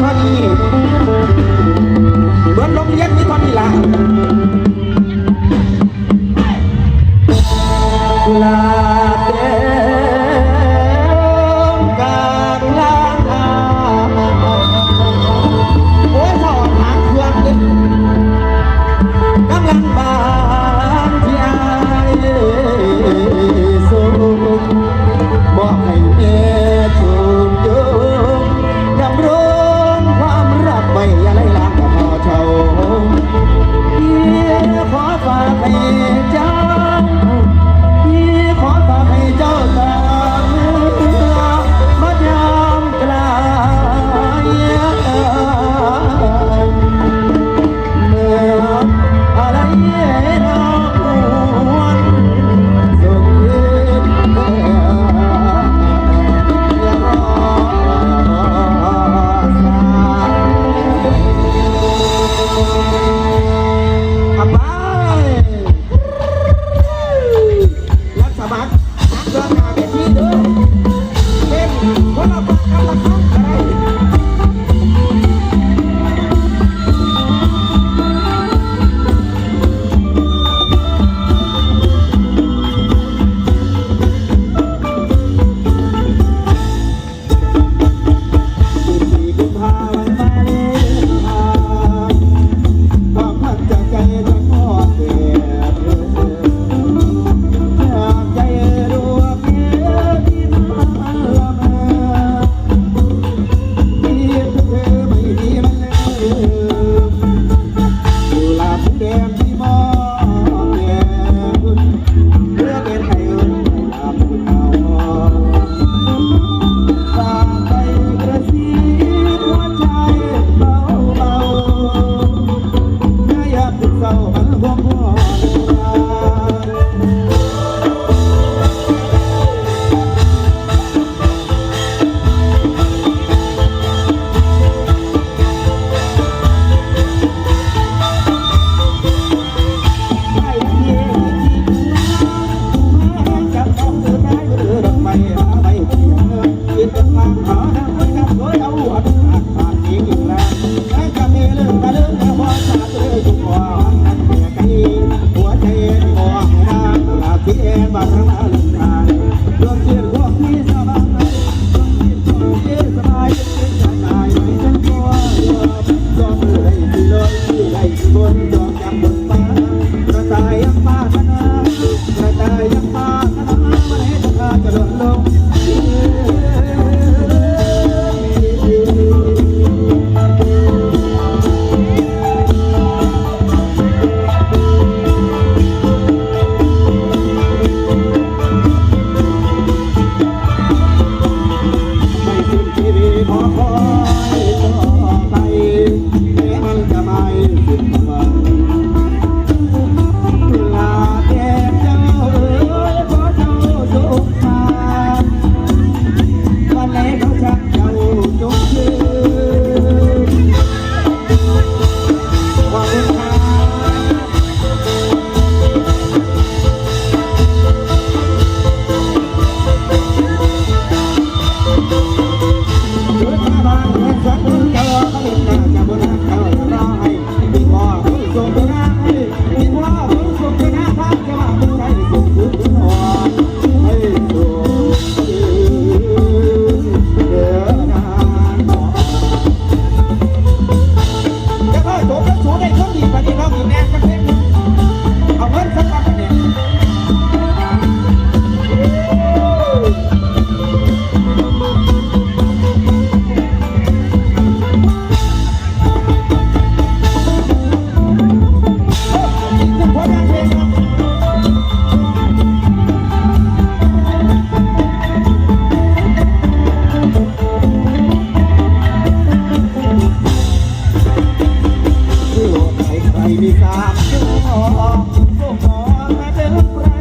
ท่อนนี้เบิดลมเย็นมีท่อน luôn cho em một ใครใครมีสามชื่อทองโลขอแม่เดินแปร